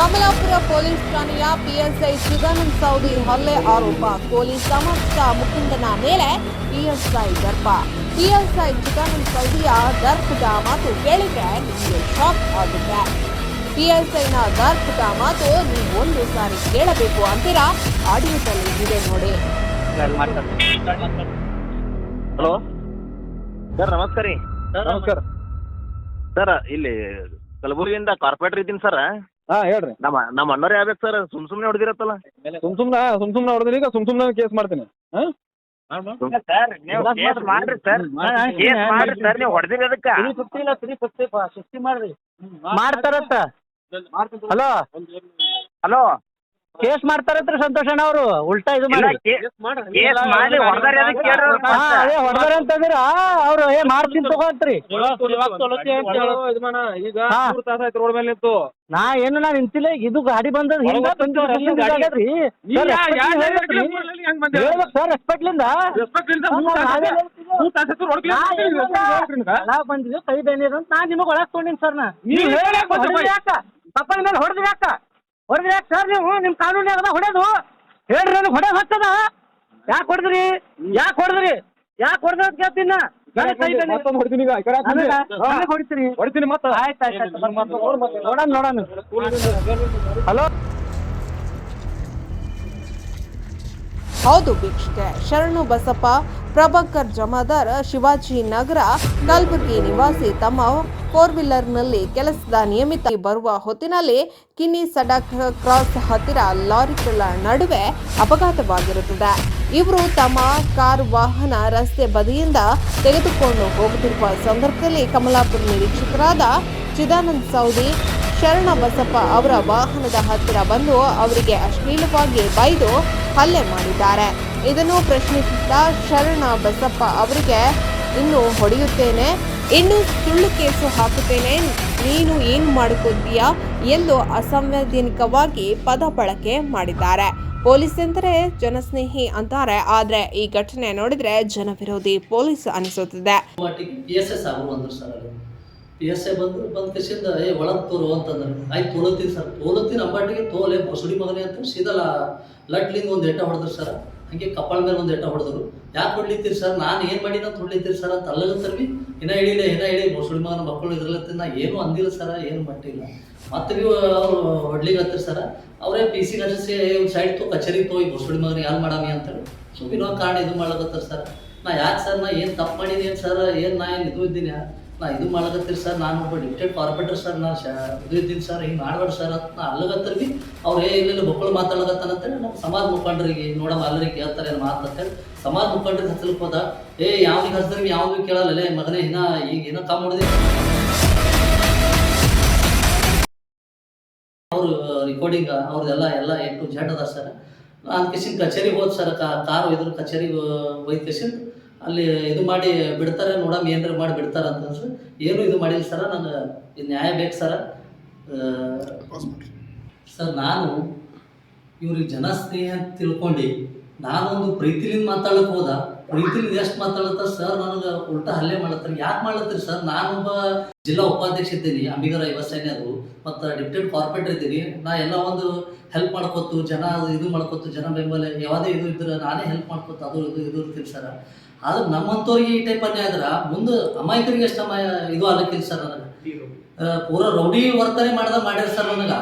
Kundapura police ಠಾಣೆಯ PSI Chidanand Saudi ಹಲ್ಲೆ ಆರೋಪ. ಪೊಲೀಸ್ ಸಮರ್ಥ ಮುಕುಂದನ ಮೇಲೆ ಪಿಎಸ್ಐ ದರ್ಪ. ಪಿಎಸ್ಐ ಚಿದಾನಂದ್ ಸೌದಿಯ ದರ್ಪದ ಮಾತು ಕೇಳಿದ್ರೆ ನಿಮಗೆ ಶಾಕ್ ಆಗುತ್ತೆ. ಪಿಎಸ್ಐನ ದರ್ಪದ ಮಾತು ನೀವು ಒಂದು ಸಾರಿ ಕೇಳಬೇಕು ಅಂತೀರಾ? ಆಡಿಯೋದಲ್ಲಿ ಇದೆ ನೋಡಿ. ಹಲೋ? ಸರ್ ನಮಸ್ಕಾರ. ರೀ ನಮಸ್ಕಾರ. ಸರ್ ಇಲ್ಲಿ ಕಲಬುರಗಿಯಿಂದ ಕಾರ್ಪೊರೇಟರ್ ಇದ್ದೀನಿ ಸರ್. ಹಾ ಹೇಳ್ರಿ ನಮ್ಮ ನಮ್ಮ ಅಣ್ಣವ್ರು ಯಾವ್ಬೇಕು ಸರ್ ಸುಮ್ ಸುಮ್ಮನೆ ಹೊಡೆದಿರತ್ತಲ್ಲ ಸುಮ್ ಸುಮ್ನ ಸುಮ್ ಸುಮ್ನ ಹೊಡೆದ್ರಿ ಈಗ ಸುಮ್ ಸುಮ್ನ ಕೇಸ್ ಮಾಡ್ತೀನಿ ಹಾ ಸರ್ ನೀವು ಕೇಸ್ ಮಾಡ್ರಿ ಸರ್ ಕೇಸ್ ಮಾಡ್ರಿ ಸರ್ ನೀವು ಹೊಡೆದಿರಿ ಅದಕ್ಕೆ ಮಾಡ್ತಾರತ್ತ ಹಲೋ ಹಲೋ ಕೇಸ್ ಮಾಡ್ತಾರಂತ್ರಿ ಸಂತೋಷ್ ಅಣ್ಣ ಅವರು. ಉಲ್ಟಾ ಇದು ಮಾಡಿ. ಹಾ. ಅದೇ ಹೊಡೆದಾರ ಅಂತಂದ್ರ ಅವ್ರು ಏ ಮಾಡ್ತೀನಿ ತಗೋಂತ್ರಿ ಈಗ ಹಾ. ಮೂರ್ ತಾಸ ಆಯ್ತು ರೋಡ್ ಮೇಲೆ ನಿಂತು ನಾ ಏನು ನಾ ನಿಂತಿಲ್ಲ ಇದು ಗಾಡಿ ಬಂದದ ಹಿಂದ ಬಂದು? ಹೇಳ್ಬೇಕು ಸರ್ ರೆಸ್ಪೆಕ್ಟ್ಲಿಂದ ಲಿಂದ. ನಾ ಬಂದಿದ್ದು ಕೈ ಬೇನಿ ಅಂತ. ನಾ ನಿಮಗ್ ಒಳಗ್ ತೊಗೊಂಡಿನಿ ಸರ್ ನಾ. ನೀವ್ ಹೇಳಕ್ ಯಾಕ? ತಪ್ಪನ ಮೇಲೆ ಹೊಡೆದ್ರಿ ಯಾಕ? ಹೊಡೆದ್ರಿ ಯಾಕ ಸರ್ ನೀವು ನಿಮ್ ಕಾನೂನು ಅದ ಹೊಡೆದು. ಹೇಳ್ರಿ ನನಗೆ ಹೊಡೆ ಹತ್ತದ ಯಾಕೆ ಹೊಡೆದ್ರಿ? ಯಾಕೆ ಹೊಡೆದ್ರಿ? ಯಾಕೆ ಹೊಡೆದ ಅಂತ ಕೇಳ್ತೀನಿ. ಹೊಡಿತೀನಿ ಮತ್ತೆ. ಆಯ್ತು ಆಯ್ತು ನೋಡೋಣ ನೋಡೋಣ. ಹಲೋ? ಹೌದು ಭಿಕ್ಷೆ ಶರಣು ಬಸಪ್ಪ ಪ್ರಭಾಕರ್ ಜಮಾದಾರ್ ಶಿವಾಜಿ ನಗರ ಕಲ್ಬುರ್ಗಿ ನಿವಾಸಿ ತಮ್ಮ ಫೋರ್ ವೀಲರ್ನಲ್ಲಿ ಕೆಲಸದ ನಿಯಮಿತ ಬರುವ ಹೊತ್ತಿನಲ್ಲಿ ಕಿನ್ನಿ ಸಡಕ್ ಕ್ರಾಸ್ ಹತ್ತಿರ ಲಾರಿಗಳ ನಡುವೆ ಅಪಘಾತವಾಗಿರುತ್ತದೆ. ಇವರು ತಮ್ಮ ಕಾರ್ ವಾಹನ ರಸ್ತೆ ಬದಿಯಿಂದ ತೆಗೆದುಕೊಂಡು ಹೋಗುತ್ತಿರುವ ಸಂದರ್ಭದಲ್ಲಿ ಕಮಲಾಪುರ ನಿರೀಕ್ಷಕರಾದ ಚಿದಾನಂದ್ ಸೌದಿ, ಶರಣ ಬಸಪ್ಪ ಅವರ ವಾಹನದ ಹತ್ತಿರ ಬಂದು ಅವರಿಗೆ ಅಶ್ಲೀಲವಾಗಿ ಬೈದು ಹಲ್ಲೆ ಮಾಡಿದ್ದಾರೆ. ಇದನ್ನು ಪ್ರಶ್ನಿಸುತ್ತಾ ಶರಣ ಬಸಪ್ಪ ಅವರಿಗೆ, ಇನ್ನು ಹೊಡೆಯುತ್ತೇನೆ. ಇನ್ನು ಸುಳ್ಳು ಕೇಸು ಹಾಕುತ್ತೇನೆ. ನೀನು ಏನು ಮಾಡಿಕೊತೀಯಾ ಎಂದು ಅಸಾಂವಿಧಾನಿಕವಾಗಿ ಪದ ಬಳಕೆ ಮಾಡಿದ್ದಾರೆ. ಪೊಲೀಸ್ ಎಂದರೆ ಜನಸ್ನೇಹಿ ಅಂತಾರೆ. ಆದ್ರೆ ಈ ಘಟನೆ ನೋಡಿದ್ರೆ ಜನವಿರೋಧಿ ಪೊಲೀಸ್ ಅನಿಸುತ್ತಿದೆ. ಪಿ ಎಸ್ ಐ ಬಂದು ಬಂದ ಕಸಿಂದ ಏ, ಒಳಗೆ ತೋರು ಅಂತಂದ್ರೆ. ಆಯ್ತು, ತೋಲತ್ತೀನಿ ಸರ್. ತೋಲತ್ತೀನಿ ಅಂಬಾಟಿಗೆ ತೋಲೆ ಬಸುಡಿ ಮಗನೇ ಅಂತ ಸೀದಾ ಲಟ್ಲಿಂದ ಒಂದು ಎಟ್ಟ ಹೊಡೆದ್ರು ಸರ್. ಹಂಗೆ ಕಪಾಳ ಮೇಲೆ ಒಂದು ಎಟ್ಟ ಹೊಡೆದ್ರು. ಯಾಕೆ ಹೊಡ್ಲಿತ್ತೀರಿ ಸರ್? ನಾನು ಏನು ಮಾಡಿ ಅಂತ ಹೊಡ್ಲಿತ್ತೀರಿ ಸರ್ ಅಂತ ಅಲ್ಲಗತ್ತರ್ ಬಿ ಇನ್ನ ಹೇಳಿಲ್ಲ, ಇನ್ನ ಹೇಳಿ. ಮುಸುಳಿ ಮಗನ ಮಕ್ಕಳು ಇದ್ರಲ್ಲತ್ತೀನಿ ನಾ ಏನು ಅಂದಿಲ್ಲ ಸರ್, ಏನು ಮಟ್ಟಿಲ್ಲ. ಮತ್ತೆ ಅವರು ಅವ್ರು ಹತ್ತಿರ ಸರ್? ಅವರೇ ಪಿ ಸಿ ಹಚ್ಚಿಸಿ ಒಂದು ಸೈಡ್ ತೋ, ಕಚೇರಿಗೆ ತೋ, ಈ ಮುಸುಳಿ ಮಗನ ಯಾರು ಮಾಡಾಮಿ ಅಂತೇಳಿ. ಸುಮ್ಮನೆ ಕಾರಣ ಇದು ಮಾಡ್ಲಕತ್ತಾರ ಸರ್. ನಾ ಯಾಕೆ ಸರ್? ನಾ ಏನು ತಪ್ಪು ಮಾಡಿದ್ದೀನಿ ಸರ್? ಏನು ನಾ ಏನು ಇದು ಇದ್ದೀನಿ? ನಾ ಇದು ಮಾಡ್ಲಕತ್ತೀರಿ ಸರ್, ನಾನು ಒಬ್ಬ ಡಿಪ್ಟೆಡ್ ಕಾರ್ಪೊರೇಟರ್ ಸರ್, ನಾ ಶ ಇದು ಇದ್ದೀನಿ ಸರ್, ಹಿಂಗೆ ಮಾಡ್ಬೇಡ ಸರ್ ಅಂತ ನಾ ಅಲ್ಲಗತ್ತರ್ ಬಿ, ಅವ್ರು, ಏ, ಇಲ್ಲ ಮಕ್ಕಳು ಮಾತಾಡ್ಲಕತ್ತಾನ ಅಂತೇಳಿ ನಮ್ಮ ಸಮಾಜ ಮುಖಂಡರಿಗೆ ನೋಡಮ್ಮ ಅಲ್ಲರಿಗೆ ಕೇಳ್ತಾರೆ ಮಾತು ಅಂತೇಳಿ ಸಮಾಜ ಮುಖಂಡರಿಗೆ ಹಚ್ಚಲಿಕ್ಕೆ ಹೋದ, ಏ ಯಾವ್ನಿಗೆ ಹಚ್ಚಿದ್ರೆ ಯಾವ್ದು ಕೇಳಲ್ಲ ಮಗನೇ, ಇನ್ನ ಈಗ ಏನೋ ಕಾಮ್ ಅವರು ರೆಕಾರ್ಡಿಂಗ್ ಅವ್ರದೆಲ್ಲ, ಎಲ್ಲ ಎಂಟು ಜೆಡ್ ಅದ ಸರ್. ನಾನು ಕಿಸಿನ್ ಕಚೇರಿಗೆ ಹೋದ್ ಸರ್ ಕಾರು ಇದ್ರ ಕಚೇರಿಗೆ ಒಯ್ದು ಕಿಸಿನ್ ಅಲ್ಲಿ ಇದು ಮಾಡಿ ಬಿಡ್ತಾರೆ ನೋಡಮ್ಮ ಏನಾರ ಮಾಡಿ ಬಿಡ್ತಾರೆ ಅಂತ ಅನ್ಸು. ಏನು ಇದು ಮಾಡಿಲ್ಲ ಸರ ನಾನು ಇದು ನ್ಯಾಯ ಬೇಕು ಸರ. ಸರ್ ನಾನು ಇವ್ರಿಗೆ ಜನಸ್ನೇಹ ಅಂತ ತಿಳ್ಕೊಂಡು. ನಾನೊಂದು ಪ್ರೀತಿಲಿಂದ ಮಾತಾಡಕ್ಕೆ ಹೋದ. ಪ್ರೀತಿಲಿಂದ ಎಷ್ಟು ಮಾತಾಡತ್ತಾರ ಸರ್ ನನಗೆ ಉಲ್ಟಾ ಹಲ್ಲೆ ಮಾಡತ್ತಾರ ಯಾಕೆ ಮಾಡ್ಲತ್ತೀರಿ ಸರ್? ನಾನೊಬ್ಬ ಜಿಲ್ಲಾ ಉಪಾಧ್ಯಕ್ಷ ಇದ್ದೀನಿ. ಅಂಬಿಗರ ಯುವ ಅದು. ಮತ್ತು ಡಿಪ್ಟೆಡ್ ಕಾರ್ಪೊರೇಟರ್ ಇದ್ದೀನಿ. ನಾ ಎಲ್ಲ ಒಂದು ಹೆಲ್ಪ್ ಮಾಡ್ಕೊತು ಜನ ಇದು ಮಾಡ್ಕೊತು ಜನ ಬೆಂಬಲ ಯಾವುದೇ ಇದು ಇದ್ರೆ ನಾನೇ ಹೆಲ್ಪ್ ಮಾಡ್ಕೊತ ಅದು ಇದು ಇದು ಇರ್ತೀನಿ ಸರ್. ಆದ್ರೆ ನಮ್ಮಂಥವ್ರಿಗೆ ಈ ಟೈಪ್ ಅನ್ಯಾಯ ಆದ್ರೆ ಮುಂದೆ ಅಮಾಯಕರಿಗೆ ಎಷ್ಟು ಅಮಾಯ ಇದು ಆಗಕ್ಕಿಲ್ಲ ಸರ್ ನನಗೆ. ಪೂರ ರೌಡಿ ವರ್ತನೆ ಮಾಡ್ದ ಮಾಡ್ಯಾರ ಸರ್ ನನಗೆ.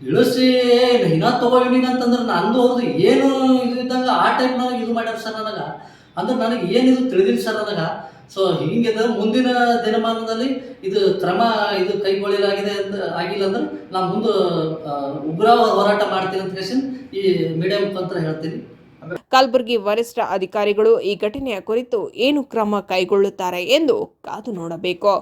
ಇಳಿಸಿ ಹಿನ ನೀನು ಅಂತಂದ್ರೆ ನಂದು ಅವ್ರದ್ದು ಏನು ಇದು ಇದ್ದಂಗೆ, ಆ ಟೈಪ್ ನನಗೆ ಇದು ಮಾಡ್ಯಾರ ಸರ್ ನನಗೆ. ಅಂದ್ರೆ ನನಗೆ ಏನಿದು ತಿಳಿದಿಲ್ಲ ಸರ್ ನನಗೆ. ಸೊ ಹಿಂಗಿದೆ ಮುಂದಿನ ದಿನಮಾನದಲ್ಲಿ ಇದು ಕ್ರಮ ಇದು ಕೈಗೊಳ್ಳಲಾಗಿದೆ ಅಂತ ಆಗಿಲ್ಲ ಅಂದ್ರೆ ನಾನು ಮುಂದೆ ಉಗ್ರ ಹೋರಾಟ ಮಾಡ್ತೀನಿ ಅಂತ ಹೇಳಿ ಈ ಮೀಡಿಯಾ ಮುಖಾಂತರ ಹೇಳ್ತೀನಿ. ಕಲಬುರಗಿ ವರಿಷ್ಠ ಅಧಿಕಾರಿಗಳು ಈ ಘಟನೆಯ ಕುರಿತು ಏನು ಕ್ರಮ ಕೈಗೊಳ್ಳುತ್ತಾರೆ ಎಂದು ಕಾದು ನೋಡಬೇಕು.